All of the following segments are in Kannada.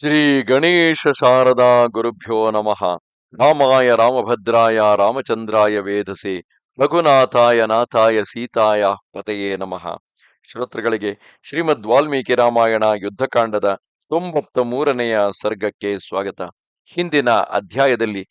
ಶ್ರೀ ಗಣೇಶ ಶಾರದಾ ಗುರುಭ್ಯೋ ನಮಃ. ರಾಮಾಯ ರಾಮಭದ್ರಾಯ ರಾಮಚಂದ್ರಾಯ ವೇದಸೆ. ರಘುನಾಥಾಯ ನಾಥಾಯ ಸೀತಾಯ ಪತೆಯೇ ನಮಃ. ಶ್ರೋತೃಗಳಿಗೆ ಶ್ರೀಮದ್ ವಾಲ್ಮೀಕಿ ರಾಮಾಯಣ ಯುದ್ಧಕಾಂಡದ ತೊಂಬತ್ತ ಮೂರನೆಯ ಸರ್ಗಕ್ಕೆ ಸ್ವಾಗತ. ಹಿಂದಿನ ಅಧ್ಯಾಯದಲ್ಲಿ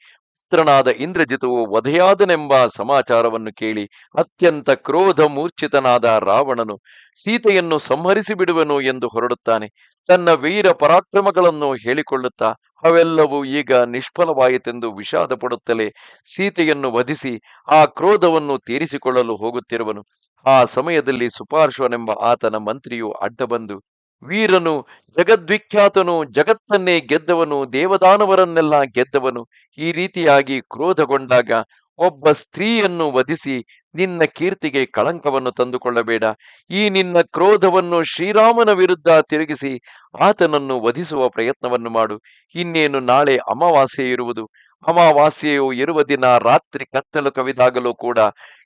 ಪುತ್ರನಾದ ಇಂದ್ರಜಿತುವು ವಧೆಯಾದನೆಂಬ ಸಮಾಚಾರವನ್ನು ಕೇಳಿ ಅತ್ಯಂತ ಕ್ರೋಧ ಮೂರ್ಛಿತನಾದ ರಾವಣನು ಸೀತೆಯನ್ನು ಸಂಹರಿಸಿ ಬಿಡುವನು ಎಂದು ಹೊರಡುತ್ತಾನೆ. ತನ್ನ ವೀರ ಪರಾಕ್ರಮಗಳನ್ನು ಹೇಳಿಕೊಳ್ಳುತ್ತಾ ಅವೆಲ್ಲವೂ ಈಗ ನಿಷ್ಫಲವಾಯಿತೆಂದು ವಿಷಾದ ಪಡುತ್ತಲೇ ಸೀತೆಯನ್ನು ವಧಿಸಿ ಆ ಕ್ರೋಧವನ್ನು ತೀರಿಸಿಕೊಳ್ಳಲು ಹೋಗುತ್ತಿರುವನು. ಆ ಸಮಯದಲ್ಲಿ ಸುಪಾರ್ಶ್ವನೆಂಬ ಆತನ ಮಂತ್ರಿಯು ಅಡ್ಡ ಬಂದು ವೀರನು ಜಗದ್ವಿಖ್ಯಾತನು, ಜಗತ್ತನ್ನೇ ಗೆದ್ದವನು, ದೇವದಾನವರನ್ನೆಲ್ಲ ಗೆದ್ದವನು. ಈ ರೀತಿಯಾಗಿ ಕ್ರೋಧಗೊಂಡಾಗ ಒಬ್ಬ ಸ್ತ್ರೀಯನ್ನು ವಧಿಸಿ ನಿನ್ನ ಕೀರ್ತಿಗೆ ಕಳಂಕವನ್ನು ತಂದುಕೊಳ್ಳಬೇಡ. ಈ ನಿನ್ನ ಕ್ರೋಧವನ್ನು ಶ್ರೀರಾಮನ ವಿರುದ್ಧ ತಿರುಗಿಸಿ ಆತನನ್ನು ವಧಿಸುವ ಪ್ರಯತ್ನವನ್ನು ಮಾಡು. ಇನ್ನೇನು ನಾಳೆ ಅಮಾವಾಸ್ಯೆ ಇರುವುದು. ಅಮಾವಾಸ್ಯೆಯು ಇರುವ ದಿನ ರಾತ್ರಿ ಕತ್ತಲು ಕವಿದಾಗಲೂ ಕೂಡ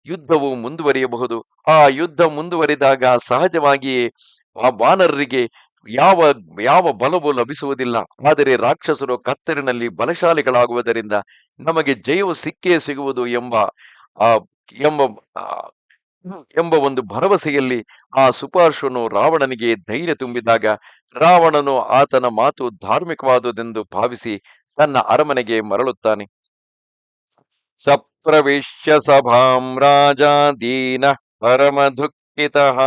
ಯುದ್ಧವು ಮುಂದುವರಿಯಬಹುದು. ಆ ಯುದ್ಧ ಮುಂದುವರಿದಾಗ ಸಹಜವಾಗಿಯೇ ಆ ವಾನರರಿಗೆ ಯಾವ ಯಾವ ಬಲವು ಲಭಿಸುವುದಿಲ್ಲ. ಆದರೆ ರಾಕ್ಷಸರು ಕತ್ತರಿನಲ್ಲಿ ಬಲಶಾಲಿಗಳಾಗುವುದರಿಂದ ನಮಗೆ ಜಯವು ಸಿಕ್ಕೇ ಸಿಗುವುದು ಎಂಬ, ಆ, ಎಂಬ ಎಂಬ ಒಂದು ಭರವಸೆಯಲ್ಲಿ ಆ ಸುಪಾರ್ಶ್ವನು ರಾವಣನಿಗೆ ಧೈರ್ಯ ತುಂಬಿದಾಗ ರಾವಣನು ಆತನ ಮಾತು ಧಾರ್ಮಿಕವಾದುದೆಂದು ಭಾವಿಸಿ ತನ್ನ ಅರಮನೆಗೆ ಮರಳುತ್ತಾನೆ. ಸಪ್ರವೇಶ್ಯ ಸಭಾಂ ರಾಜ ದೀನ ಪರಮ ದುಃಖಿತಃ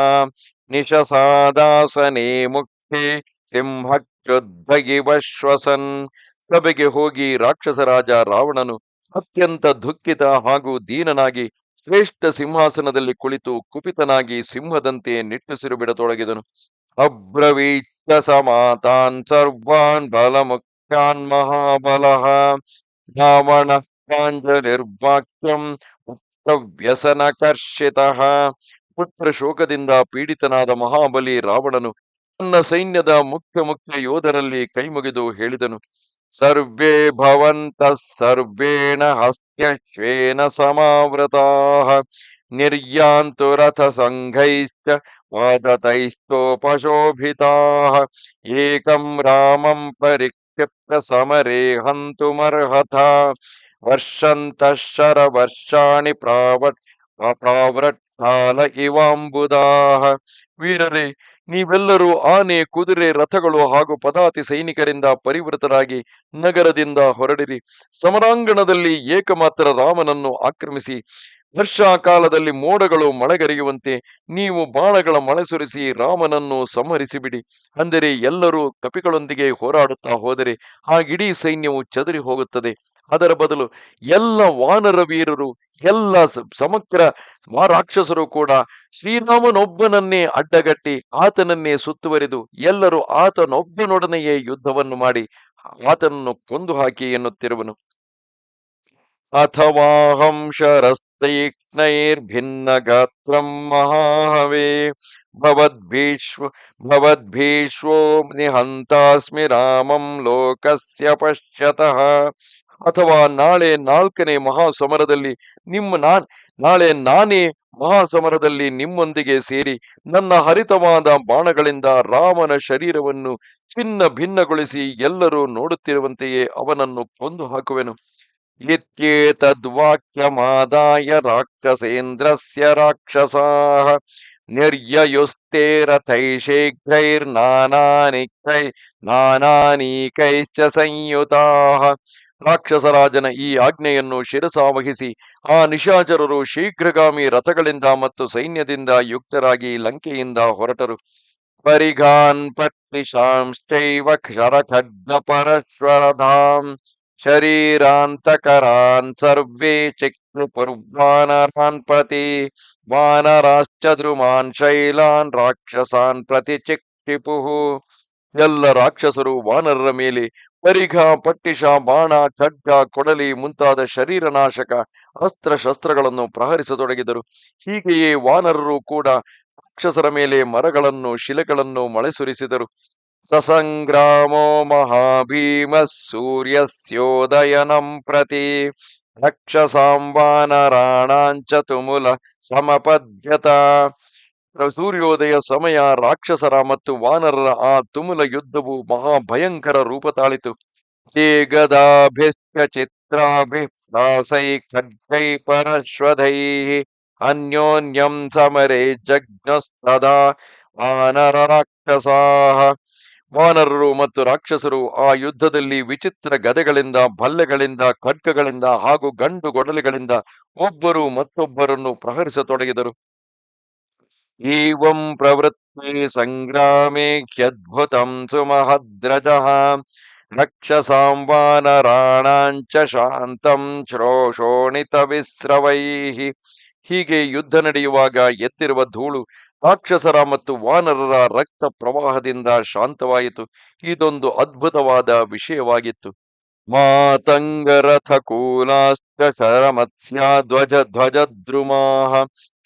ನಿಶಸಾದಾಸನೆ ಮುಖ್ಯೆ ಸಿಂಹಕ್ಯುದ್ಧಗಿವಶ್ವಸನ್ ಸಭೆಗೆ ಹೋಗಿ ರಾಕ್ಷಸ ರಾಜ ರಾವಣನು ಅತ್ಯಂತ ದುಃಖಿತ ಹಾಗೂ ದೀನನಾಗಿ ಶ್ರೇಷ್ಠ ಸಿಂಹಾಸನದಲ್ಲಿ ಕುಳಿತು ಕುಪಿತನಾಗಿ ಸಿಂಹದಂತೆ ನಿಟ್ಟುಸಿರು ಬಿಡತೊಡಗಿದನು ಅಬ್ರವೀತ ಸಮಾತಾನ್ ಸರ್ವಾನ್ ಬಲಮುಖ್ಯಾನ್ ಮಹಾಬಲಃ. ರಾವಣ ಪ್ರಾಂಜಲಿರ್ವಾಕ್ಯಂ ವ್ಯಸನಕರ್ಷಿತಃ ಪುತ್ರ ಶೋಕದಿಂದ ಪೀಡಿತನಾದ ಮಹಾಬಲಿ ರಾವಣನು ತನ್ನ ಸೈನ್ಯದ ಮುಖ್ಯ ಮುಖ್ಯ ಯೋಧರಲ್ಲಿ ಕೈಮುಗಿದು ಹೇಳಿದನು, ಸರ್ವೇ ಭವಂತ, ಸರ್ವೇಣ ಹಸ್ತ್ಯಶ್ವೇನ ಸಮಾವೃತಾಃ ನಿರ್ಯಾಂತು ರಥ ಸಂಘೈಶ್ಚ ವಾದತೈಶ್ಚೋಪಶೋಭಿತಾಃ ಏಕಂ ರಾಮಂ ಪರಿಕ್ಷಿಪ್ತ ಸಮರೇ ಹಂತುಮರ್ಹಥ ವರ್ಷಂತಃ ಶರವರ್ಷಾಣಿ ಪ್ರಾವಟ್ ಪ್ರಾವೃಟ್ಟಾಲ ಇವಾಂಬುದಾಹ ವೀರರೇ ನೀವೆಲ್ಲರೂ ಆನೆ ಕುದುರೆ ರಥಗಳು ಹಾಗೂ ಪದಾತಿ ಸೈನಿಕರಿಂದ ಪರಿವೃತರಾಗಿ ನಗರದಿಂದ ಹೊರಡಿರಿ ಸಮರಾಂಗಣದಲ್ಲಿ ಏಕಮಾತ್ರ ರಾಮನನ್ನು ಆಕ್ರಮಿಸಿ ವರ್ಷಾಕಾಲದಲ್ಲಿ ಮೋಡಗಳು ಮಳೆಗರೆಯುವಂತೆ ನೀವು ಬಾಣಗಳ ಮಳೆ ಸುರಿಸಿ ರಾಮನನ್ನು ಸಂಹರಿಸಿಬಿಡಿ ಅಂದರೆ ಎಲ್ಲರೂ ಕಪಿಗಳೊಂದಿಗೆ ಹೋರಾಡುತ್ತಾ ಹೋದರೆ ಆ ಇಡೀ ಸೈನ್ಯವು ಚದರಿ ಹೋಗುತ್ತದೆ ಅದರ ಬದಲು ಎಲ್ಲ ವಾನರ ವೀರರು ಎಲ್ಲ ಸಮಗ್ರ ರಾಕ್ಷಸರು ಕೂಡ ಶ್ರೀರಾಮನೊಬ್ಬನನ್ನೇ ಅಡ್ಡಗಟ್ಟಿ ಆತನನ್ನೇ ಸುತ್ತುವರಿದು ಎಲ್ಲರೂ ಆತನೊಬ್ಬನೊಡನೆಯೇ ಯುದ್ಧವನ್ನು ಮಾಡಿ ಆತನನ್ನು ಕೊಂದು ಹಾಕಿ ಎನ್ನುತ್ತಿರುವನು. ಅಥವಾಹಂ ಶರಸ್ತೈಕ್ನೈರ್ಭಿನ್ನ ಗಾತ್ರಂ ಮಹಾಹವೇ ಭವದ್ಭೀಶ್ವ ಭವದ್ಭೀಶ್ವೋ ನಿಹಂತಾಸ್ಮಿ ರಾಮಂ ಲೋಕಸ್ಯ ಪಶ್ಯತಃ ಅಥವಾ ನಾಳೆ ನಾಲ್ಕನೇ ಮಹಾಸಮರದಲ್ಲಿ ನಿಮ್ಮ ನಾನ್ ನಾಳೆ ನಾನೇ ಮಹಾಸಮರದಲ್ಲಿ ನಿಮ್ಮೊಂದಿಗೆ ಸೇರಿ ನನ್ನ ಹರಿತವಾದ ಬಾಣಗಳಿಂದ ರಾಮನ ಶರೀರವನ್ನು ಚಿನ್ನ ಭಿನ್ನಗೊಳಿಸಿ ಎಲ್ಲರೂ ನೋಡುತ್ತಿರುವಂತೆಯೇ ಅವನನ್ನು ಕೊಂದು ಹಾಕುವೆನು. ಇತ್ಯೇತದ್ವಾಕ್ಯಮಾದಾಯ ರಾಕ್ಷಸೇಂದ್ರಸ್ಯ ರಾಕ್ಷಸಾಃ ನಿರ್ಯಯುಸ್ತೆ ರಥೈಶೀಘ್ರೈರ್ನಾನಾನಿಕೈ ನಾನಾನೀಕೈಶ್ಚ ಸಂಯುತಾಃ ರಾಕ್ಷಸರಾಜನ ಈ ಆಜ್ಞೆಯನ್ನು ಶಿರಸಾವಹಿಸಿ, ಆ ನಿಶಾಚರರು ಶೀಘ್ರಗಾಮಿ ರಥಗಳಿಂದ ಮತ್ತು ಸೈನ್ಯದಿಂದ ಯುಕ್ತರಾಗಿ ಲಂಕೆಯಿಂದ ಹೊರಟರು. ಪರಿಘಾನ್ ಪತ್ನಿಶಾಂಶ್ಚೈವ ಕ್ಷರಖಡ್ಡ ಪರಶ್ವರಧಾಂ ಶರೀರಾಂತಕರಾನ್ ಸರ್ವೇ ಚಿಕ್ಲು ಪುರ್ವಾನರಾನ್ ಪ್ರತಿ ವಾನರಾಶ್ಚದ್ರುಮಾನ್ ಶೈಲಾನ್ ರಾಕ್ಷಸಾನ್ ಪ್ರತಿ ಚಿಕ್ಷಿಪುಹು. ಎಲ್ಲ ರಾಕ್ಷಸರು ವಾನರರ ಮೇಲೆ ಪರಿಘ ಪಟ್ಟಿಷ, ಬಾಣ ಖಡ್ಗ ಕೊಡಲಿ ಮುಂತಾದ ಶರೀರನಾಶಕ ಅಸ್ತ್ರ ಶಸ್ತ್ರಗಳನ್ನು ಪ್ರಹರಿಸತೊಡಗಿದರು. ಹೀಗೆಯೇ ವಾನರರು ಕೂಡ ರಾಕ್ಷಸರ ಮೇಲೆ ಮರಗಳನ್ನು, ಶಿಲೆಗಳನ್ನು ಮಳೆ ಸುರಿಸಿದರು ಸಸಂಗ್ರಾಮೋ ಮಹಾಭೀಮ ಸೂರ್ಯಸ್ಯೋದಯನಂ ಪ್ರತಿ ರಕ್ಷಸಾಂ ವಾನರಾಣಾಂಚ ತುಮುಲ ಸಮಪದ್ಯತ. ಸೂರ್ಯೋದಯ ಸಮಯ, ರಾಕ್ಷಸರ ಮತ್ತು ವಾನರರ ಆ ತುಮುಲ ಯುದ್ಧವು ಮಹಾಭಯಂಕರ ರೂಪ ತಾಳಿತು. ಗದಾಭಿಶ್ಚ ಖಡ್ಗೈ ಪರಶ್ವಧೈ, ಅನ್ಯೋನ್ಯಂ ಸಮರೆ ಜಗ್ನಸ್ತದಾ ವಾನರ ರಾಕ್ಷಸಾಹ. ವಾನರರು ಮತ್ತು ರಾಕ್ಷಸರು ಆ ಯುದ್ಧದಲ್ಲಿ ವಿಚಿತ್ರ ಗದೆಗಳಿಂದ, ಭಲ್ಲೆಗಳಿಂದ, ಖಡ್ಗಗಳಿಂದ ಹಾಗೂ ಗಂಡು ಗೊಡಲೆಗಳಿಂದ ಒಬ್ಬರು ಮತ್ತೊಬ್ಬರನ್ನು ಪ್ರಹರಿಸತೊಡಗಿದರು. ಏವಂ ಪ್ರವೃತ್ತಿ ಸಂಗ್ರಾಮೇ ಹ್ಯದ್ಭುತಂ ಸುಮಹದ್ರಜಃ ರಕ್ಷಸಾಂ ವಾನರಾಣಾಂಚ ಶಾಂತಂ ಹೀಗೆ ಯುದ್ಧ ನಡೆಯುವಾಗ ಎತ್ತಿರುವ ಧೂಳು ರಾಕ್ಷಸರ ಮತ್ತು ವಾನರರ ರಕ್ತ ಪ್ರವಾಹದಿಂದ ಶಾಂತವಾಯಿತು. ಇದೊಂದು ಅದ್ಭುತವಾದ ವಿಷಯವಾಗಿತ್ತು. ಮಾತಂಗರಥ ಕೂಲಾಶ್ಚ ಶರಮತ್ಸ್ಯ ಧ್ವಜ ಧ್ವಜದ್ರುಮಾಹ.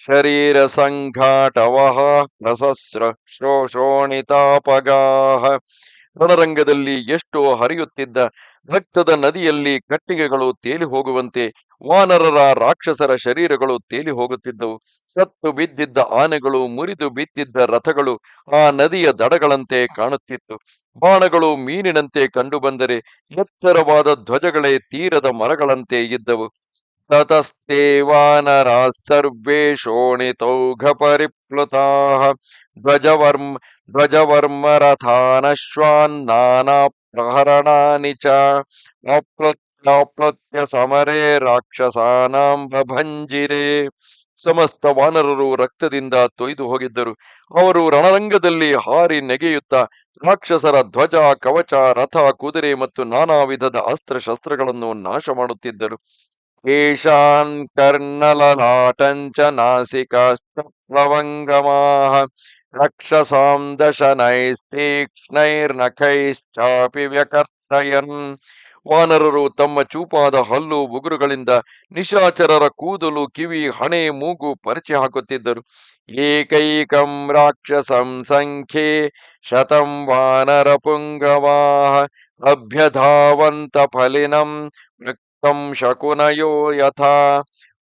ಶರೀರ ಸಂಘಾಟವಹ ಶ್ರೋಶೋಣಿತಾಪಗಾಹ ರಣರಂಗದಲ್ಲಿ ಎಷ್ಟೋ ಹರಿಯುತ್ತಿದ್ದ ರಕ್ತದ ನದಿಯಲ್ಲಿ ಕಟ್ಟಿಗೆಗಳು ತೇಲಿ ಹೋಗುವಂತೆ ವಾನರರ ರಾಕ್ಷಸರ ಶರೀರಗಳು ತೇಲಿ ಹೋಗುತ್ತಿದ್ದವು. ಸತ್ತು ಬಿದ್ದಿದ್ದ ಆನೆಗಳು, ಮುರಿದು ಬಿದ್ದಿದ್ದ ರಥಗಳು ಆ ನದಿಯ ದಡಗಳಂತೆ ಕಾಣುತ್ತಿತ್ತು. ಬಾಣಗಳು ಮೀನಿನಂತೆ ಕಂಡುಬಂದರೆ ಎತ್ತರವಾದ ಧ್ವಜಗಳೇ ತೀರದ ಮರಗಳಂತೆ ಇದ್ದವು. ಶೋಣಿತೌಘ ಪರಿಪ್ಲುತಾಃ ಧ್ವಜವರ್ಮ ಧ್ವಜವರ್ಮರಥಾನಶ್ವಾನ್ ನಾನಾ ಪ್ರಹರಣಾನಿ ಚ ಅಪ್ಲುತ್ಯಾಪ್ಲುತ್ಯ ಸಮರೇ ರಾಕ್ಷಸಾನಾಂ ಭಂಜಿರೆ ಸಮಸ್ತ ವಾನರರು ರಕ್ತದಿಂದ ತೊಯ್ದು ಹೋಗಿದ್ದರು. ಅವರು ರಣರಂಗದಲ್ಲಿ ಹಾರಿ ನೆಗೆಯುತ್ತಾ ರಾಕ್ಷಸರ ಧ್ವಜ, ಕವಚ, ರಥ, ಕುದುರೆ ಮತ್ತು ನಾನಾ ವಿಧದ ಅಸ್ತ್ರಶಸ್ತ್ರಗಳನ್ನು ನಾಶ ಮಾಡುತ್ತಿದ್ದರು ಏಷಾನ್ ಕರ್ಣಲಲಾಟಂಚ ನಾಸಿಕಾಶ್ಚ ಪ್ಲವಂಗಮಾಹ ರಕ್ಷಸಾಂ ದಶನೈಸ್ತೀಕ್ಷ್ಣೈರ್ನಖೈಶ್ಚಾಪಿ ವ್ಯಕರ್ತಯನ್ ವಾನರರು ತಮ್ಮ ಚೂಪಾದ ಹಲ್ಲು ಉಗುರುಗಳಿಂದ ನಿಶಾಚರರ ಕೂದಲು ಕಿವಿ ಹಣೆ ಮೂಗು ಪರಿಚಯ ಹಾಕುತ್ತಿದ್ದರು. ಏಕೈಕಂ ರಾಕ್ಷಸಂ ಸಂಖ್ಯೆ ಶತಂ ವಾನರ ಪುಂಗವಾಹ, ಅಭ್ಯಧಾವಂತ ಫಲಿನಂ ರಕ್ತಂ ಶಕುನಯೋ ಯಥಾ.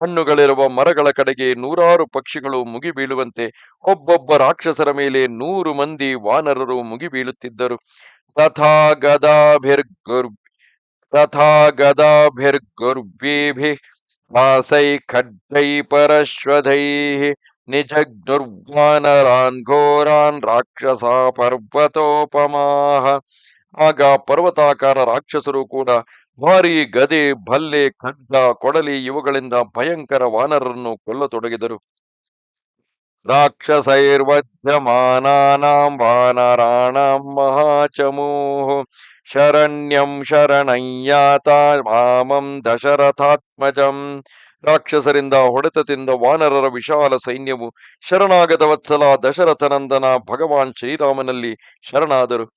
ಹಣ್ಣುಗಳಿರುವ ಮರಗಳ ಕಡೆಗೆ ನೂರಾರು ಪಕ್ಷಿಗಳು ಮುಗಿಬೀಳುವಂತೆ ಒಬ್ಬೊಬ್ಬ ರಾಕ್ಷಸರ ಮೇಲೆ ನೂರು ಮಂದಿ ವಾನರರು ಮುಗಿಬೀಳುತ್ತಿದ್ದರು. ತಥಾ ಗದಾಭಿರ್ಗುರ್ ತಥಾ ಗದಾಭಿರ್ಗುರ್ವೀಭಿ ವಾಸೈ ಖಡ್ಗೈ ಪರಶ್ವಧೈ ನಿಜಗ್ನುರ್ವಾನರಾನ್ ಘೋರಾನ್ ರಾಕ್ಷಸ ಪರ್ವತೋಪಮಾಹ. ಆಗ ಪರ್ವತಾಕಾರ ರಾಕ್ಷಸರು ಕೂಡ ಭಾರಿ ಗದೆ, ಭಲ್ಲೆ ಖಡ್ಗ ಕೊಡಲಿ ಇವುಗಳಿಂದ ಭಯಂಕರ ವಾನರನ್ನು ಕೊಲ್ಲತೊಡಗಿದರು. ರಾಕ್ಷಸೈರ್ವಜ್ರಮಾನಾನಾಂ ವಾನರಾಣಾಂ ಮಹಾಚಮೂಃ ಶರಣ್ಯಂ ಶರಣಯ್ಯಾತ ಮಾಮಂ ದಶರಥಾತ್ಮಜಂ. ರಾಕ್ಷಸರಿಂದ ಹೊಡೆತದಿಂದ ವಾನರರ ವಿಶಾಲ ಸೈನ್ಯವು ಶರಣಾಗತ ವತ್ಸಲ ದಶರಥನಂದನ ಭಗವಾನ್ ಶ್ರೀರಾಮನಲ್ಲಿ ಶರಣಾದರು.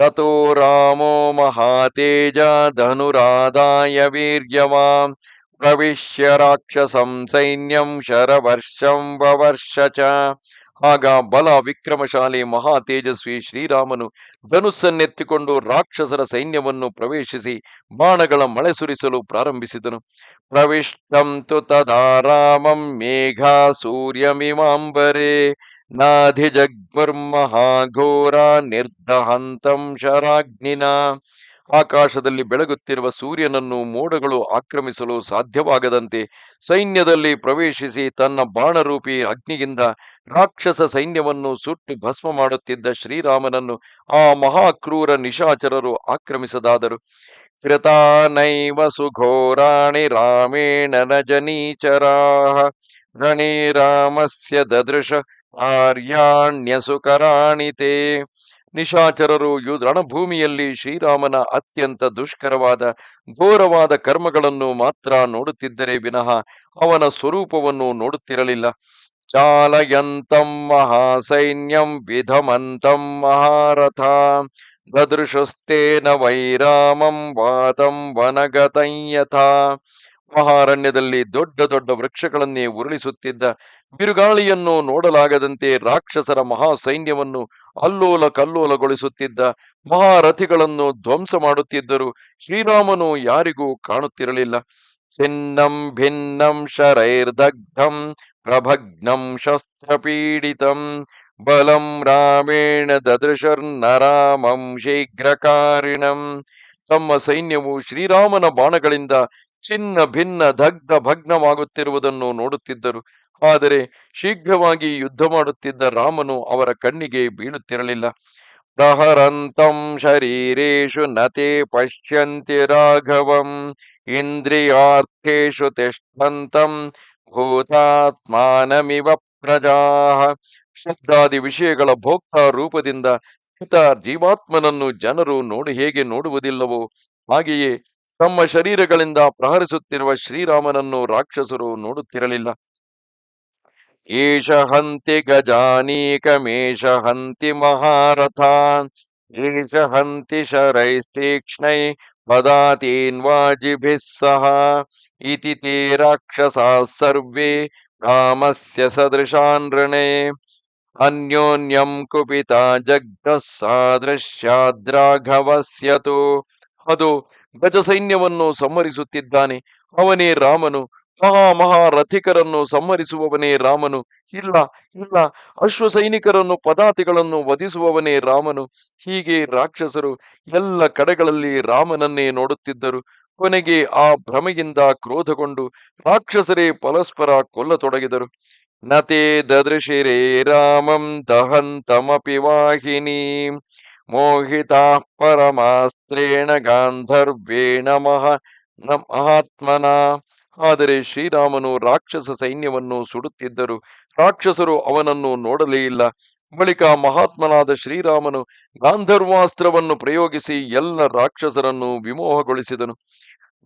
ತಥೋ ರಾಮೋ ಮಹಾತೇಜ ಧನುರಾದಾಯ ವೀರ್ಯವಾ ಪ್ರವಿಶ್ಯ ರಾಕ್ಷಸಂ ಸೈನ್ಯಂ ಶರವರ್ಷಂ ವವರ್ಷ ಚ ಆಗ ಬಲ ವಿಕ್ರಮಶಾಲಿ ಮಹಾ ತೇಜಸ್ವಿ ಶ್ರೀರಾಮನು ಧನುಸ್ಸನ್ನೆತ್ತಿಕೊಂಡು ರಾಕ್ಷಸರ ಸೈನ್ಯವನ್ನು ಪ್ರವೇಶಿಸಿ ಬಾಣಗಳ ಮಳೆ ಸುರಿಸಲು ಪ್ರಾರಂಭಿಸಿದನು. ಪ್ರವಿಷ್ಟಂ ತು ತದಾ ರಾಮಂ ಮೇಘ ಸೂರ್ಯಮಿಮಾಂಬರೆ ಘೋರ ನಿರ್ದಹಂತಂ ಶರಾಗ್ನಿನ ಆಕಾಶದಲ್ಲಿ ಬೆಳಗುತ್ತಿರುವ ಸೂರ್ಯನನ್ನು ಮೋಡಗಳು ಆಕ್ರಮಿಸಲು ಸಾಧ್ಯವಾಗದಂತೆ ಸೈನ್ಯದಲ್ಲಿ ಪ್ರವೇಶಿಸಿ ತನ್ನ ಬಾಣರೂಪಿ ಅಗ್ನಿಯಿಂದ ರಾಕ್ಷಸ ಸೈನ್ಯವನ್ನು ಸುಟ್ಟು ಭಸ್ಮ ಮಾಡುತ್ತಿದ್ದ ಶ್ರೀರಾಮನನ್ನು ಆ ಮಹಾಕ್ರೂರ ನಿಶಾಚರರು ಆಕ್ರಮಿಸದಾದರು. ಕೃತಾನೈವ ಸುಘೋರಾಣಿ ರಾಮೇಣ ನಜನೀಚರಾಹ ರಣೇ ರಾಮಸ್ಯ ದದೃಶ ಆರ್ಯಾಣ್ಯ ತೇ ನಿಶಾಚರರು ರಣಭೂಮಿಯಲ್ಲಿ ಶ್ರೀರಾಮನ ಅತ್ಯಂತ ದುಷ್ಕರವಾದ, ಘೋರವಾದ ಕರ್ಮಗಳನ್ನು ಮಾತ್ರ ನೋಡುತ್ತಿದ್ದರೆ ವಿನಃ ಅವನ ಸ್ವರೂಪವನ್ನು ನೋಡುತ್ತಿರಲಿಲ್ಲ. ಚಾಲಯಂತಂ ಮಹಾಸೈನ್ಯಂ ವಿಧಮಂತಂ ಮಹಾರಥ ದದೃಶಸ್ತೇನ ವೈರಾಮಂ ವಾತಂ ವನಗತಂ ಯಥಾ ಮಹಾರಣ್ಯದಲ್ಲಿ ದೊಡ್ಡ ದೊಡ್ಡ ವೃಕ್ಷಗಳನ್ನೇ ಉರುಳಿಸುತ್ತಿದ್ದ ಬಿರುಗಾಳಿಯನ್ನು ನೋಡಲಾಗದಂತೆ ರಾಕ್ಷಸರ ಮಹಾ ಸೈನ್ಯವನ್ನು ಅಲ್ಲೋಲ ಕಲ್ಲೋಲಗೊಳಿಸುತ್ತಿದ್ದ ಮಹಾರಥಿಗಳನ್ನು ಧ್ವಂಸ ಮಾಡುತ್ತಿದ್ದರು ಶ್ರೀರಾಮನು ಯಾರಿಗೂ ಕಾಣುತ್ತಿರಲಿಲ್ಲ. ಚಿನ್ನಂ ಭಿನ್ನಂ ಶರೈರ್ದಗ್ಧಂ ಪ್ರಭಗ್ನಂ ಶಸ್ತ್ರಪೀಡಿತಂ ಬಲಂ ರಾಮೇಣ ದದೃಶರ್ನರಾಮಂ ಶೀಘ್ರಕಾರಿಣಂ. ತಮ್ಮ ಸೈನ್ಯವು ಶ್ರೀರಾಮನ ಬಾಣಗಳಿಂದ ಚಿನ್ನ ಭಿನ್ನ ದಗ್ಧ ಭಗ್ನವಾಗುತ್ತಿರುವುದನ್ನು ನೋಡುತ್ತಿದ್ದರು. ಆದರೆ ಶೀಘ್ರವಾಗಿ ಯುದ್ಧ ಮಾಡುತ್ತಿದ್ದ ರಾಮನು ಅವರ ಕಣ್ಣಿಗೆ ಬೀಳುತ್ತಿರಲಿಲ್ಲ. ಪ್ರಹರಂತಂ ಶರೀರೇಶು ನತೆ ಪಶ್ಯಂತಿ ರಾಘವಂ ಇಂದ್ರಿಯಾರ್ಥೇಶು ತಿಷ್ಠಂತಂ ಭೂತಾತ್ಮಾನಮಿವ ಪ್ರಜಾ ಶಬ್ದಾದಿ ವಿಷಯಗಳ ಭೋಕ್ತ ರೂಪದಿಂದ ಸ್ಥಿತ ಜೀವಾತ್ಮನನ್ನು ಜನರು ನೋಡಿ ಹೇಗೆ ನೋಡುವುದಿಲ್ಲವೋ ಹಾಗೆಯೇ ತಮ್ಮ ಶರೀರಗಳಿಂದ ಪ್ರಹರಿಸುತ್ತಿರುವ ಶ್ರೀರಾಮನನ್ನು ರಾಕ್ಷಸರು ನೋಡುತ್ತಿರಲಿಲ್ಲ. ಏಷ ಹಂತಿ ಗಜಾನೀಕಮೇಷ ಹಂತಿ ಮಹಾರಥಾನ್, ಏಷ ಹಂತಿ ಶರೈಸ್ತೀಕ್ಷ್ಣೈ ಪದಾತೀನ್ವಾಜಿಭಿಃ ಸಹ, ಇತಿ ತೇ ರಾಕ್ಷಸಾಃ ಸರ್ವೇ ರಾಮಸ್ಯ ಸದೃಶಾನ್ ಋಣೇ ಅನ್ಯೋನ್ಯಂ ಕುಪಿತಾ ಜಗ್ಧಃ ಸಾದೃಶ್ಯಾದ್ರಾಘವಸ್ಯತು ಅದು ಗಜ ಸೈನ್ಯವನ್ನು ಸಂಹರಿಸುತ್ತಿದ್ದಾನೆ. ಅವನೇ ರಾಮನು. ಮಹಾ ಮಹಾರಥಿಕರನ್ನು ಸಂಹರಿಸುವವನೇ ರಾಮನು. ಇಲ್ಲ ಇಲ್ಲ. ಅಶ್ವ ಸೈನಿಕರನ್ನು ಪದಾತಿಗಳನ್ನು ವಧಿಸುವವನೇ ರಾಮನು. ಹೀಗೆ ರಾಕ್ಷಸರು ಎಲ್ಲ ಕಡೆಗಳಲ್ಲಿ ರಾಮನನ್ನೇ ನೋಡುತ್ತಿದ್ದರು. ಕೊನೆಗೆ ಆ ಭ್ರಮೆಯಿಂದ ಕ್ರೋಧಗೊಂಡು ರಾಕ್ಷಸರೇ ಪರಸ್ಪರ ಕೊಲ್ಲತೊಡಗಿದರು. ನತೇ ದದೃಶಿರೇ ರಾಮಂ ದಹಂತಮಪಿ ವಾಹಿನಿ. ಮೋಹಿತಾ ಪರಮಾಸ್ತ್ರೇಣ ಗಾಂಧರ್ವೇಣ ನಮಃ. ಮಹಾತ್ಮನ ಆದರೆ ಶ್ರೀರಾಮನು ರಾಕ್ಷಸ ಸೈನ್ಯವನ್ನು ಸುಡುತ್ತಿದ್ದರು. ರಾಕ್ಷಸರು ಅವನನ್ನು ನೋಡಲೇ ಇಲ್ಲ. ಬಳಿಕ ಮಹಾತ್ಮನಾದ ಶ್ರೀರಾಮನು ಗಾಂಧರ್ವಾಸ್ತ್ರವನ್ನು ಪ್ರಯೋಗಿಸಿ ಎಲ್ಲ ರಾಕ್ಷಸರನ್ನು ವಿಮೋಹಗೊಳಿಸಿದನು.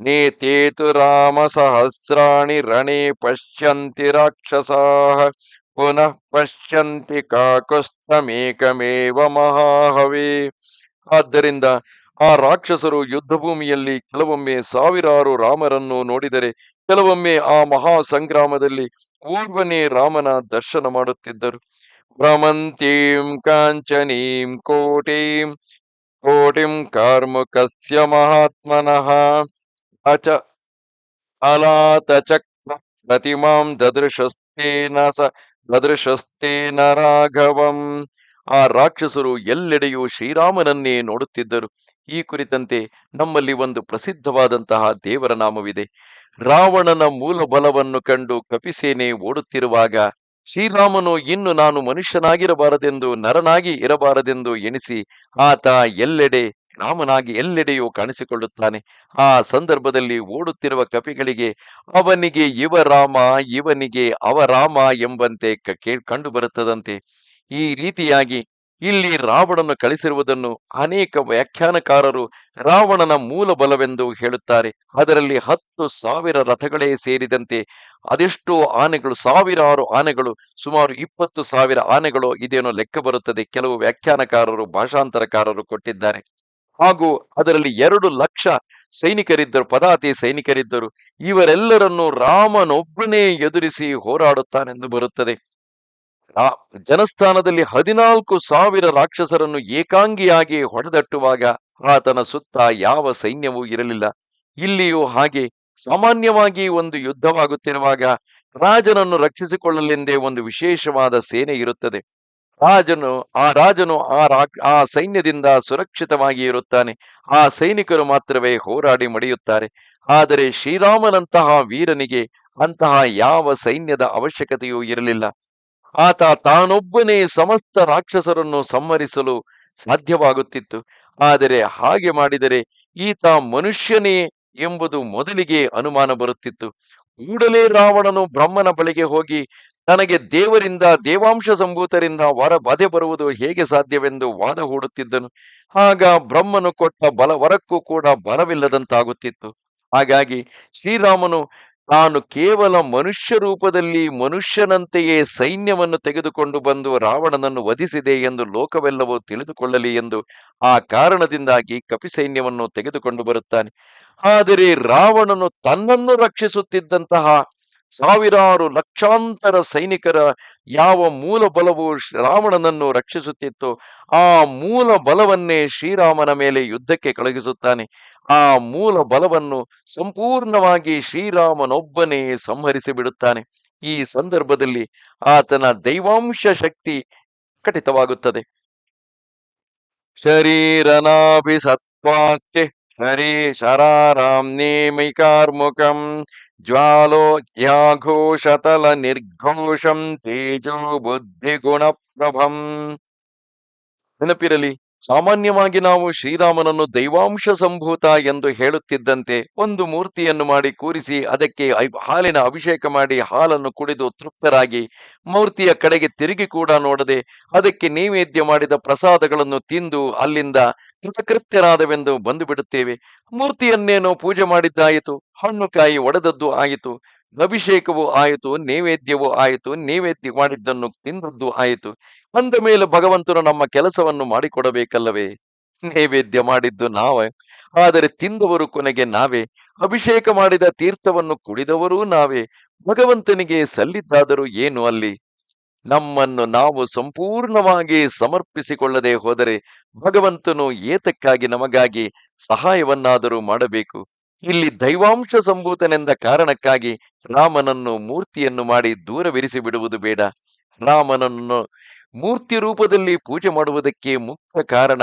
ನೇತೇತು ರಾಮ ಸಹಸ್ರಾಣಿ ರಣೇ ಪಶ್ಯಂತಿ ರಾಕ್ಷಸಾಃ. ಪುನಃ ಪಶ್ಯಂತಿ ಕಾಕುಸ್ತಮೇಕಮೇವ ಮಹಾಹವೇ ಆದ್ದರಿಂದ ಆ ರಾಕ್ಷಸರು ಯುದ್ಧಭೂಮಿಯಲ್ಲಿ ಕೆಲವೊಮ್ಮೆ ಸಾವಿರಾರು ರಾಮರನ್ನು ನೋಡಿದರೆ, ಕೆಲವೊಮ್ಮೆ ಆ ಮಹಾ ಸಂಗ್ರಾಮದಲ್ಲಿ ಪೂರ್ವನೇ ರಾಮನ ದರ್ಶನ ಮಾಡುತ್ತಿದ್ದರು. ಭ್ರಮಂತೀಂ ಕಾಂಚನೀಂ ಕೋಟಿಂ ಕೋಟಿಂ ಕಾರ್ಮುಕಸ್ಯ ಮಹಾತ್ಮನಃ, ಅಚ ಅಲಾತಚಕ್ರ ಪ್ರತಿಮಾಂ ದದೃಶಸ್ತೇನ ಸ ದದೃಶಸ್ತೇನ ರಾಘವಂ ಆ ರಾಕ್ಷಸರು ಎಲ್ಲೆಡೆಯೂ ಶ್ರೀರಾಮನನ್ನೇ ನೋಡುತ್ತಿದ್ದರು. ಈ ಕುರಿತಂತೆ ನಮ್ಮಲ್ಲಿ ಒಂದು ಪ್ರಸಿದ್ಧವಾದಂತಹ ದೇವರ ನಾಮವಿದೆ. ರಾವಣನ ಮೂಲ ಬಲವನ್ನು ಕಂಡು ಕಪಿಸೇನೆ ಓಡುತ್ತಿರುವಾಗ, ಶ್ರೀರಾಮನು ಇನ್ನು ನಾನು ಮನುಷ್ಯನಾಗಿರಬಾರದೆಂದು ನರನಾಗಿ ಇರಬಾರದೆಂದು ಎಣಿಸಿ ಆತ ಎಲ್ಲೆಡೆ ರಾಮನಾಗಿ ಎಲ್ಲೆಡೆಯೂ ಕಾಣಿಸಿಕೊಳ್ಳುತ್ತಾನೆ. ಆ ಸಂದರ್ಭದಲ್ಲಿ ಓಡುತ್ತಿರುವ ಕಪಿಗಳಿಗೆ, ಅವನಿಗೆ ಇವ ರಾಮ, ಇವನಿಗೆ ಅವರಾಮ ಎಂಬಂತೆ ಕಂಡು ಬರುತ್ತದಂತೆ ಈ ರೀತಿಯಾಗಿ ಇಲ್ಲಿ ರಾವಣನು ಕಳಿಸಿರುವುದನ್ನು ಅನೇಕ ವ್ಯಾಖ್ಯಾನಕಾರರು ರಾವಣನ ಮೂಲ ಬಲವೆಂದು ಹೇಳುತ್ತಾರೆ. ಅದರಲ್ಲಿ ಹತ್ತು ಸಾವಿರ ರಥಗಳೇ ಸೇರಿದಂತೆ ಅದೆಷ್ಟೋ ಆನೆಗಳು, ಸಾವಿರಾರು ಆನೆಗಳು, ಸುಮಾರು ಇಪ್ಪತ್ತು ಸಾವಿರ ಆನೆಗಳು ಇದೇನೋ ಲೆಕ್ಕ ಬರುತ್ತದೆ. ಕೆಲವು ವ್ಯಾಖ್ಯಾನಕಾರರು, ಭಾಷಾಂತರಕಾರರು ಕೊಟ್ಟಿದ್ದಾರೆ. ಹಾಗೂ ಅದರಲ್ಲಿ ಎರಡು ಲಕ್ಷ ಸೈನಿಕರಿದ್ದರು, ಪದಾತಿ ಸೈನಿಕರಿದ್ದರು. ಇವರೆಲ್ಲರನ್ನು ರಾಮನೊಬ್ಬನೇ ಎದುರಿಸಿ ಹೋರಾಡುತ್ತಾನೆಂದು ಬರುತ್ತದೆ. ಜನಸ್ಥಾನದಲ್ಲಿ ಹದಿನಾಲ್ಕು ಸಾವಿರ ರಾಕ್ಷಸರನ್ನು ಏಕಾಂಗಿಯಾಗಿ ಹೊಡೆದಟ್ಟುವಾಗ ಆತನ ಸುತ್ತ ಯಾವ ಸೈನ್ಯವೂ ಇರಲಿಲ್ಲ. ಇಲ್ಲಿಯೂ ಹಾಗೆ ಸಾಮಾನ್ಯವಾಗಿ ಒಂದು ಯುದ್ಧವಾಗುತ್ತಿರುವಾಗ ರಾಜನನ್ನು ರಕ್ಷಿಸಿಕೊಳ್ಳಲೆಂದೇ ಒಂದು ವಿಶೇಷವಾದ ಸೇನೆ ಇರುತ್ತದೆ. ರಾಜನು, ಆ ರಾಜನು ಆ ರಾ- ಆ ಸೈನ್ಯದಿಂದ ಸುರಕ್ಷಿತವಾಗಿ ಇರುತ್ತಾನೆ. ಆ ಸೈನಿಕರು ಮಾತ್ರವೇ ಹೋರಾಡಿ ಮಡಿಯುತ್ತಾರೆ. ಆದರೆ ಶ್ರೀರಾಮನಂತಹ ವೀರನಿಗೆ ಅಂತಹ ಯಾವ ಸೈನ್ಯದ ಅವಶ್ಯಕತೆಯೂ ಇರಲಿಲ್ಲ. ಆತ ತಾನೊಬ್ಬನೇ ಸಮಸ್ತ ರಾಕ್ಷಸರನ್ನು ಸಂಹರಿಸಲು ಸಾಧ್ಯವಾಗುತ್ತಿತ್ತು. ಆದರೆ ಹಾಗೆ ಮಾಡಿದರೆ ಈತ ಮನುಷ್ಯನೇ ಎಂಬುದು ಮೊದಲಿಗೆ ಅನುಮಾನ ಬರುತ್ತಿತ್ತು. ಕೂಡಲೇ ರಾವಣನು ಬ್ರಹ್ಮನ ಬಳಿಗೆ ಹೋಗಿ, ನನಗೆ ದೇವರಿಂದ, ದೇವಾಂಶ ಸಂಭೂತರಿಂದ ವರ ಬದೆ ಬರುವುದು ಹೇಗೆ ಸಾಧ್ಯವೆಂದು ವಾದ ಹೂಡುತ್ತಿದ್ದನು. ಆಗ ಬ್ರಹ್ಮನು ಕೊಟ್ಟ ಬಲ ವರಕ್ಕೂ ಕೂಡ ಬಲವಿಲ್ಲದಂತಾಗುತ್ತಿತ್ತು. ಹಾಗಾಗಿ ಶ್ರೀರಾಮನು ತಾನು ಕೇವಲ ಮನುಷ್ಯ ರೂಪದಲ್ಲಿ ಮನುಷ್ಯನಂತೆಯೇ ಸೈನ್ಯವನ್ನು ತೆಗೆದುಕೊಂಡು ಬಂದು ರಾವಣನನ್ನು ವಧಿಸಿದೆ ಎಂದು ಲೋಕವೆಲ್ಲವೂ ತಿಳಿದುಕೊಳ್ಳಲಿ ಎಂದು ಆ ಕಾರಣದಿಂದಾಗಿ ಕಪಿ ಸೈನ್ಯವನ್ನು ತೆಗೆದುಕೊಂಡು ಬರುತ್ತಾನೆ. ಆದರೆ ರಾವಣನು ತನ್ನನ್ನು ರಕ್ಷಿಸುತ್ತಿದ್ದಂತಹ ಸಾವಿರಾರು ಲಕ್ಷಾಂತರ ಸೈನಿಕರ ಯಾವ ಮೂಲ ಬಲವು ರಾವಣನನ್ನು ರಕ್ಷಿಸುತ್ತಿತ್ತು ಆ ಮೂಲ ಬಲವನ್ನೇ ಶ್ರೀರಾಮನ ಮೇಲೆ ಯುದ್ಧಕ್ಕೆ ಕಳುಹಿಸುತ್ತಾನೆ. ಆ ಮೂಲ ಬಲವನ್ನು ಸಂಪೂರ್ಣವಾಗಿ ಶ್ರೀರಾಮನೊಬ್ಬನೇ ಸಂಹರಿಸಿ ಬಿಡುತ್ತಾನೆ ಈ ಸಂದರ್ಭದಲ್ಲಿ ಆತನ ದೈವಾಂಶ ಶಕ್ತಿ ಕಟಿತವಾಗುತ್ತದೆ. ಶರೀರನಾಭಿಸತ್ವಾಕ್ಯ ಹರಿ ಶರಾರಾಮ್ ನೇಮಿಕಾರ್ಮುಖಂ ಜ್ವಾಲೋಜ್ಯಾಘೋಷತಲ ನಿರ್ಘೋಷಂ ತೇಜೋ ಬುದ್ಧಿ ಗುಣಪ್ರಭಂ ನೆನಪಿರಲಿ, ಸಾಮಾನ್ಯವಾಗಿ ನಾವು ಶ್ರೀರಾಮನನ್ನು ದೈವಾಂಶ ಸಂಭೂತ ಎಂದು ಹೇಳುತ್ತಿದ್ದಂತೆ ಒಂದು ಮೂರ್ತಿಯನ್ನು ಮಾಡಿ ಕೂರಿಸಿ ಅದಕ್ಕೆ ಹಾಲಿನ ಅಭಿಷೇಕ ಮಾಡಿ ಹಾಲನ್ನು ಕುಡಿದು ತೃಪ್ತರಾಗಿ ಮೂರ್ತಿಯ ಕಡೆಗೆ ತಿರುಗಿ ಕೂಡ ನೋಡದೆ ಅದಕ್ಕೆ ನೈವೇದ್ಯ ಮಾಡಿದ ಪ್ರಸಾದಗಳನ್ನು ತಿಂದು ಅಲ್ಲಿಂದ ಕೃತಕೃತ್ಯರಾದವೆಂದು ಬಂದು ಬಿಡುತ್ತೇವೆ ಮೂರ್ತಿಯನ್ನೇನೋ ಪೂಜೆ ಮಾಡಿದ್ದಾಯಿತು. ಹಣ್ಣು ಕಾಯಿ ಒಡೆದದ್ದು ಆಯಿತು, ಅಭಿಷೇಕವೂ ಆಯಿತು, ನೈವೇದ್ಯವೂ ಆಯಿತು, ನೈವೇದ್ಯ ಮಾಡಿದ್ದನ್ನು ತಿಂದದ್ದು ಆಯಿತು. ಅಂದ ಮೇಲೆ ಭಗವಂತನು ನಮ್ಮ ಕೆಲಸವನ್ನು ಮಾಡಿಕೊಡಬೇಕಲ್ಲವೇ? ನೈವೇದ್ಯ ಮಾಡಿದ್ದು ನಾವೇ, ಆದರೆ ತಿಂದವರು ಕೊನೆಗೆ ನಾವೇ, ಅಭಿಷೇಕ ಮಾಡಿದ ತೀರ್ಥವನ್ನು ಕುಡಿದವರೂ ನಾವೇ, ಭಗವಂತನಿಗೆ ಸಲ್ಲಿದ್ದಾದರೂ ಏನು ಅಲ್ಲಿ? ನಮ್ಮನ್ನು ನಾವು ಸಂಪೂರ್ಣವಾಗಿ ಸಮರ್ಪಿಸಿಕೊಳ್ಳದೆ ಹೋದರೆ ಭಗವಂತನು ಏತಕ್ಕಾಗಿ ನಮಗಾಗಿ ಸಹಾಯವನ್ನಾದರೂ ಮಾಡಬೇಕು? ಇಲ್ಲಿ ದೈವಾಂಶ ಸಂಭೂತನೆಂದ ಕಾರಣಕ್ಕಾಗಿ ರಾಮನನ್ನು ಮೂರ್ತಿಯನ್ನು ಮಾಡಿ ದೂರವಿರಿಸಿ ಬಿಡುವುದು ಬೇಡ. ರಾಮನನ್ನು ಮೂರ್ತಿ ರೂಪದಲ್ಲಿ ಪೂಜೆ ಮಾಡುವುದಕ್ಕೆ ಮುಖ್ಯ ಕಾರಣ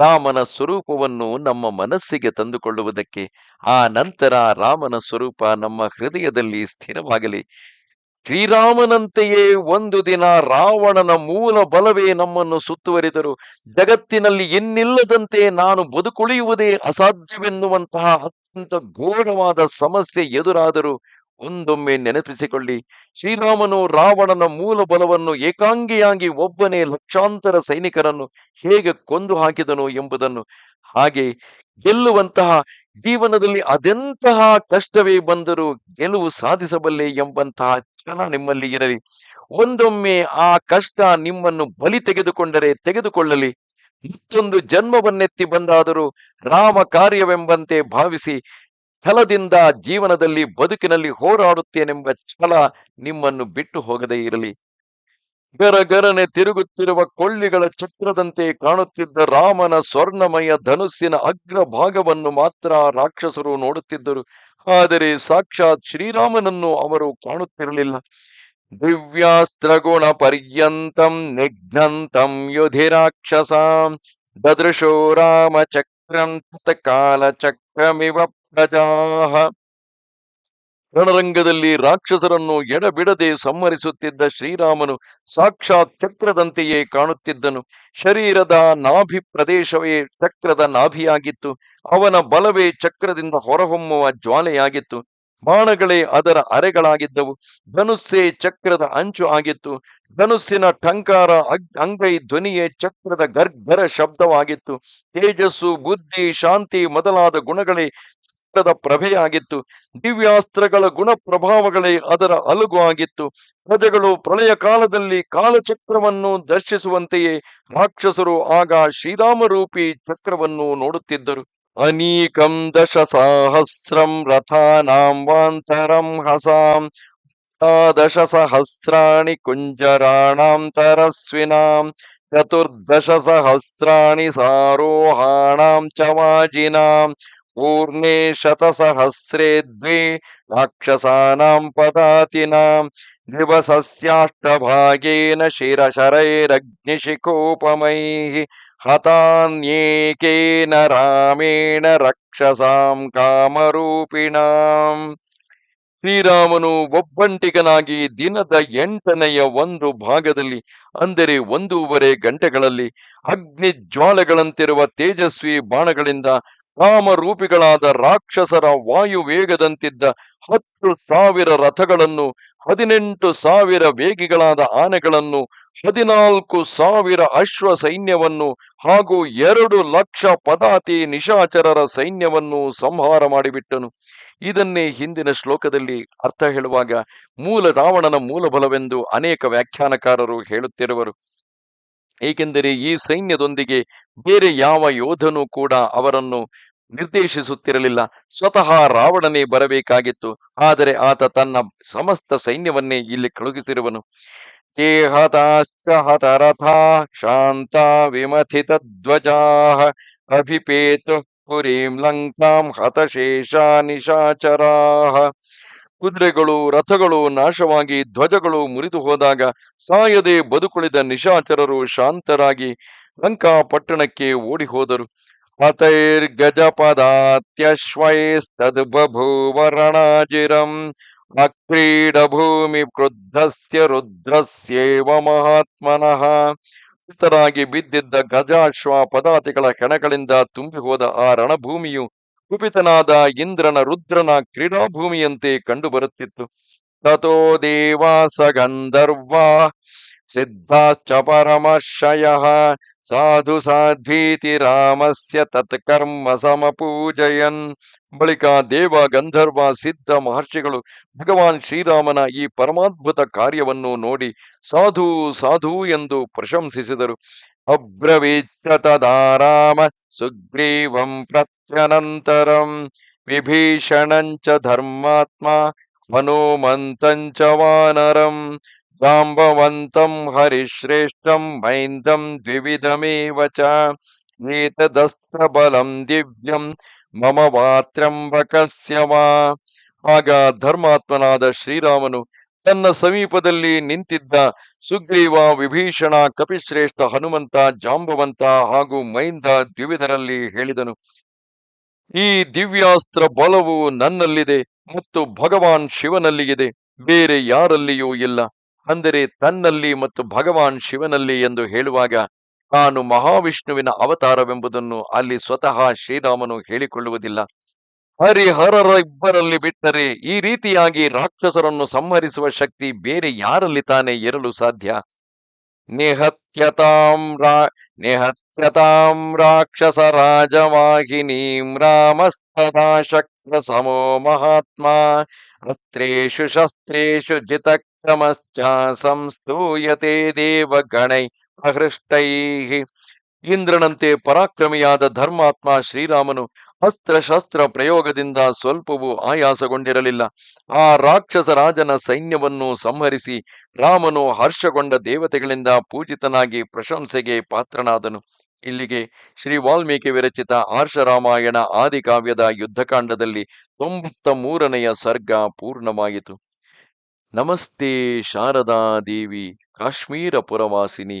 ರಾಮನ ಸ್ವರೂಪವನ್ನು ನಮ್ಮ ಮನಸ್ಸಿಗೆ ತಂದುಕೊಳ್ಳುವುದಕ್ಕೆ. ಆ ನಂತರ ರಾಮನ ಸ್ವರೂಪ ನಮ್ಮ ಹೃದಯದಲ್ಲಿ ಸ್ಥಿರವಾಗಲಿ. ಶ್ರೀರಾಮನಂತೆಯೇ ಒಂದು ದಿನ ರಾವಣನ ಮೂಲ ಬಲವೇ ನಮ್ಮನ್ನು ಸುತ್ತುವರಿದರು. ಜಗತ್ತಿನಲ್ಲಿ ಇನ್ನಿಲ್ಲದಂತೆ ನಾನು ಬದುಕುಳಿಯುವುದೇ ಅಸಾಧ್ಯವೆನ್ನುವಂತಹ ಅತ್ಯಂತ ಘೋರವಾದ ಸಮಸ್ಯೆ ಎದುರಾದರೂ ಒಂದೊಮ್ಮೆ ನೆನಪಿಸಿಕೊಳ್ಳಿ, ಶ್ರೀರಾಮನು ರಾವಣನ ಮೂಲ ಬಲವನ್ನು ಏಕಾಂಗಿಯಾಗಿ ಒಬ್ಬನೇ ಲಕ್ಷಾಂತರ ಸೈನಿಕರನ್ನು ಹೇಗೆ ಕೊಂದು ಹಾಕಿದನು ಎಂಬುದನ್ನು ಹಾಗೆ ಗೆಲ್ಲುವಂತಹ ಜೀವನದಲ್ಲಿ ಅದೆಂತಹ ಕಷ್ಟವೇ ಬಂದರೂ ಗೆಲುವು ಸಾಧಿಸಬಲ್ಲೆ ಎಂಬಂತಹ ಕ್ಷಣ ನಿಮ್ಮಲ್ಲಿ ಇರಲಿ. ಒಂದೊಮ್ಮೆ ಆ ಕಷ್ಟ ನಿಮ್ಮನ್ನು ಬಲಿ ತೆಗೆದುಕೊಂಡರೆ ತೆಗೆದುಕೊಳ್ಳಲಿ. ಮತ್ತೊಂದು ಜನ್ಮವನ್ನೆತ್ತಿ ಬಂದಾದರೂ ರಾಮ ಕಾರ್ಯವೆಂಬಂತೆ ಭಾವಿಸಿ ಛಲದಿಂದ ಜೀವನದಲ್ಲಿ ಬದುಕಿನಲ್ಲಿ ಹೋರಾಡುತ್ತೇನೆಂಬ ಛಲ ನಿಮ್ಮನ್ನು ಬಿಟ್ಟು ಹೋಗದೇ ಇರಲಿ. ಗರಗರನೆ ತಿರುಗುತ್ತಿರುವ ಕೊಳ್ಳಿಗಳ ಚಕ್ರದಂತೆ ಕಾಣುತ್ತಿದ್ದ ರಾಮನ ಸ್ವರ್ಣಮಯ ಧನುಸ್ಸಿನ ಅಗ್ರ ಭಾಗವನ್ನು ಮಾತ್ರ ರಾಕ್ಷಸರು ನೋಡುತ್ತಿದ್ದರು. ಆದರೆ ಸಾಕ್ಷಾತ್ ಶ್ರೀರಾಮನನ್ನು ಅವರು ಕಾಣುತ್ತಿರಲಿಲ್ಲ. ದಿವ್ಯಾಸ್ತ್ರಗುಣ ಪರ್ಯಂತಂ ನಿಘ್ನಂತಂ ಯುಧಿರಾಕ್ಷಸಾಂ ದದೃಶೋ ರಾಮ ಚಕ್ರಂ ಕಾಲ ಚಕ್ರಮಿವ ಪ್ರಜಾಹ. ರಣರಂಗದಲ್ಲಿ ರಾಕ್ಷಸರನ್ನು ಎಡಬಿಡದೆ ಸಂಹರಿಸುತ್ತಿದ್ದ ಶ್ರೀರಾಮನು ಸಾಕ್ಷಾತ್ ಚಕ್ರದಂತೆಯೇ ಕಾಣುತ್ತಿದ್ದನು. ಶರೀರದ ನಾಭಿ ಪ್ರದೇಶವೇ ಚಕ್ರದ ನಾಭಿಯಾಗಿತ್ತು. ಅವನ ಬಲವೇ ಚಕ್ರದಿಂದ ಹೊರಹೊಮ್ಮುವ ಜ್ವಾಲೆಯಾಗಿತ್ತು. ಬಾಣಗಳೇ ಅದರ ಅರೆಗಳಾಗಿದ್ದವು. ಧನುಸ್ಸೇ ಚಕ್ರದ ಅಂಚು ಆಗಿತ್ತು. ಧನುಸ್ಸಿನ ಟಂಕಾರ ಅಂಗೈ ಧ್ವನಿಯೇ ಚಕ್ರದ ಗರ್ಗರ ಶಬ್ದವಾಗಿತ್ತು. ತೇಜಸ್ಸು, ಬುದ್ಧಿ, ಶಾಂತಿ ಮೊದಲಾದ ಗುಣಗಳೇ ಚಕ್ರದ ಪ್ರಭೆಯಾಗಿತ್ತು. ದಿವ್ಯಾಸ್ತ್ರಗಳ ಗುಣ ಪ್ರಭಾವಗಳೇ ಅದರ ಅಲುಗು ಆಗಿತ್ತು. ಪ್ರಜೆಗಳು ಪ್ರಳಯ ಕಾಲದಲ್ಲಿ ಕಾಲಚಕ್ರವನ್ನು ದರ್ಶಿಸುವಂತೆಯೇ ರಾಕ್ಷಸರು ಆಗ ಶ್ರೀರಾಮರೂಪಿ ಚಕ್ರವನ್ನು ನೋಡುತ್ತಿದ್ದರು. अनीकं दशसाहस्रं रथानां वान्तरं हसां अष्टादशसहस्राणि कुञ्जराणां तरस्विनां, चतुर्दशसहस्राणि सारोहाणां च वाजिनां पूर्णे शतसहस्रे द्वे राक्षसानां पदातिनां, दिवसस्याष्टभागेन शिरशरैरग्निशिखोपमैः ಹತಾನ್ಯೇಕೇನ ರಾಮೇಣ ರಕ್ಷಸಾಂ ಕಾಮರೂಪಿಣಾಂ ಶ್ರೀರಾಮನು ಒಬ್ಬಂಟಿಗನಾಗಿ ದಿನದ ಎಂಟನೆಯ ಒಂದು ಭಾಗದಲ್ಲಿ, ಅಂದರೆ ಒಂದೂವರೆ ಗಂಟೆಗಳಲ್ಲಿ ಅಗ್ನಿ ಜ್ವಾಲೆಗಳಂತಿರುವ ತೇಜಸ್ವಿ ಬಾಣಗಳಿಂದ ಕಾಮರೂಪಿಗಳಾದ ರಾಕ್ಷಸರ ವಾಯುವೇಗದಂತಿದ್ದ ಹತ್ತು ಸಾವಿರ ರಥಗಳನ್ನು, ಹದಿನೆಂಟು ಸಾವಿರ ವೇಗಿಗಳಾದ ಆನೆಗಳನ್ನು, ಹದಿನಾಲ್ಕು ಸಾವಿರ ಅಶ್ವ ಸೈನ್ಯವನ್ನು ಹಾಗೂ ಎರಡು ಲಕ್ಷ ಪದಾತಿ ನಿಶಾಚರರ ಸೈನ್ಯವನ್ನು ಸಂಹಾರ ಮಾಡಿಬಿಟ್ಟನು. ಇದನ್ನೇ ಹಿಂದಿನ ಶ್ಲೋಕದಲ್ಲಿ ಅರ್ಥ ಹೇಳುವಾಗ ಮೂಲ ರಾವಣನ ಮೂಲ ಬಲವೆಂದು ಅನೇಕ ವ್ಯಾಖ್ಯಾನಕಾರರು ಹೇಳುತ್ತಿರುವರು. ಏಕೆಂದರೆ ಈ ಸೈನ್ಯದೊಂದಿಗೆ ಬೇರೆ ಯಾವ ಯೋಧನೂ ಕೂಡ ಅವರನ್ನು ನಿರ್ದೇಶಿಸುತ್ತಿರಲಿಲ್ಲ. ಸ್ವತಃ ರಾವಣನೇ ಬರಬೇಕಾಗಿತ್ತು. ಆದರೆ ಆತ ತನ್ನ ಸಮಸ್ತ ಸೈನ್ಯವನ್ನೇ ಇಲ್ಲಿ ಕಳುಹಿಸಿರುವನು. ತೇ ಹತಾಶ್ಚ ಹತರಥಾ ಶಾಂತ ವಿಮಥಿತ ಧ್ವಜಾ ಅಭಿಪೇತು ಪುರೀಂ ಲಂಕಾಂ ಹತಶೇಷ ನಿಶಾಚರಾಃ ಕುದುರೆಗಳು, ರಥಗಳು, ನಾಶವಾಗಿ ಧ್ವಜಗಳು ಮುರಿದು ಹೋದಾಗ ಸಾಯದೆ ಬದುಕುಳಿದ ನಿಶಾಚರರು ಶಾಂತರಾಗಿ ಲಂಕಾ ಪಟ್ಟಣಕ್ಕೆ ಓಡಿ ಹೋದರು ಹತೈರ್ಗಜಪದಾತ್ಯಶ್ವೈಸ್ತದ್ಬಭೂವರಣಾಜಿರಂ ಅಕ್ರೀಡಭೂಮಿ ಕ್ರುದ್ಧಸ್ಯ ರುದ್ರಸ್ಯೇವ ಮಹಾತ್ಮನಃ ಸುತ್ತರಾಗಿ ಬಿದ್ದಿದ್ದ ಗಜಾಶ್ವ ಪದಾತಿಗಳ ಕೆಣಗಳಿಂದ ತುಂಬಿ ಹೋದ ಆ ರಣಭೂಮಿಯು ಕುಪಿತನಾದ ಇಂದ್ರನ ರುದ್ರನ ಕ್ರೀಡಾಭೂಮಿಯಂತೆ ಕಂಡುಬರುತ್ತಿತ್ತು. ತಥೋ ದೇವಾಸ ಗಂಧರ್ವಾ ಸಿದ್ಧಾಶ್ಚ ಪರಮಶಯ ಸಾಧು ಸಾಧ್ವೀತಿ ರಾಮಸ್ಯ ತತ್ಕರ್ಮ ಸಮಪೂಜಯನ್ ಬಳಿಕ ದೇವ ಗಂಧರ್ವ ಸಿದ್ಧ ಮಹರ್ಷಿಗಳು ಭಗವಾನ್ ಶ್ರೀರಾಮನ ಈ ಪರಮಾದ್ಭುತ ಕಾರ್ಯವನ್ನು ನೋಡಿ ಸಾಧು ಸಾಧು ಎಂದು ಪ್ರಶಂಸಿಸಿದರು. ಅಬ್ರವೀಚ್ಯ ತದಾ ಪ್ರತ್ಯನಂತರಂ ವಿಭೀಷಣಂಚ ಧರ್ಮಾತ್ಮ ಹನುಮಂತಂಚ ವಾನರಂ ಜಾಂಬವಂತಂ ಹರಿಶ್ರೇಷ್ಠಂ ಮೈಂದಂ ದ್ವಿವಿಧಮೇವ ಚ ಏತದಸ್ತ್ರಬಲಂ ದಿವ್ಯಂ ಮಮ ವಾತ್ರ್ಯಂಬಕಸ್ಯ ವಾ ಆಗ ಧರ್ಮಾತ್ಮನಾದ ಶ್ರೀರಾಮನು ತನ್ನ ಸಮೀಪದಲ್ಲಿ ನಿಂತಿದ್ದ ಸುಗ್ರೀವ, ವಿಭೀಷಣ, ಕಪಿಶ್ರೇಷ್ಠ, ಹನುಮಂತ, ಜಾಂಬವಂತ ಹಾಗೂ ಮೈಂದ ದ್ವಿವಿಧರಲ್ಲಿ ಹೇಳಿದನು. ಈ ದಿವ್ಯಾಸ್ತ್ರ ಬಲವು ನನ್ನಲ್ಲಿದೆ ಮತ್ತು ಭಗವಾನ್ ಶಿವನಲ್ಲಿ ಇದೆ ಬೇರೆ ಯಾರಲ್ಲಿಯೂ ಇಲ್ಲ. ಅಂದರೆ ತನ್ನಲ್ಲಿ ಮತ್ತು ಭಗವಾನ್ ಶಿವನಲ್ಲಿ ಎಂದು ಹೇಳುವಾಗ ತಾನು ಮಹಾವಿಷ್ಣುವಿನ ಅವತಾರವೆಂಬುದನ್ನು ಅಲ್ಲಿ ಸ್ವತಃ ಶ್ರೀರಾಮನು ಹೇಳಿಕೊಳ್ಳುವುದಿಲ್ಲ. ಹರಿಹರರ ಇಬ್ಬರಲ್ಲಿ ಬಿಟ್ಟರೆ ಈ ರೀತಿಯಾಗಿ ರಾಕ್ಷಸರನ್ನು ಸಂಹರಿಸುವ ಶಕ್ತಿ ಬೇರೆ ಯಾರಲ್ಲಿ ತಾನೇ ಇರಲು ಸಾಧ್ಯ? निहत्यताम् रा निहत्यताम् राक्षसराजवाहिनीम् रामस्तथा महात्मा। अस्त्रु शस्त्रु जितक्रमश्चा संस्तूयते देवगण अहृष्ट। ಇಂದ್ರನಂತೆ ಪರಾಕ್ರಮಿಯಾದ ಧರ್ಮಾತ್ಮ ಶ್ರೀರಾಮನು ಅಸ್ತ್ರ ಶಸ್ತ್ರ ಪ್ರಯೋಗದಿಂದ ಸ್ವಲ್ಪವೂ ಆಯಾಸಗೊಂಡಿರಲಿಲ್ಲ. ಆ ರಾಕ್ಷಸ ರಾಜನ ಸೈನ್ಯವನ್ನು ಸಂಹರಿಸಿ ರಾಮನು ಹರ್ಷಗೊಂಡ ದೇವತೆಗಳಿಂದ ಪೂಜಿತನಾಗಿ ಪ್ರಶಂಸೆಗೆ ಪಾತ್ರನಾದನು. ಇಲ್ಲಿಗೆ ಶ್ರೀ ವಾಲ್ಮೀಕಿ ವಿರಚಿತ ಆರ್ಷರಾಮಾಯಣ ಆದಿಕಾವ್ಯದ ಯುದ್ಧಕಾಂಡದಲ್ಲಿ ತೊಂಬತ್ತ ಮೂರನೆಯ ಸರ್ಗ ಪೂರ್ಣವಾಯಿತು. ನಮಸ್ತೆ ಶಾರದಾ ದೇವಿ, ಕಾಶ್ಮೀರ ಪುರವಾಸಿನಿ.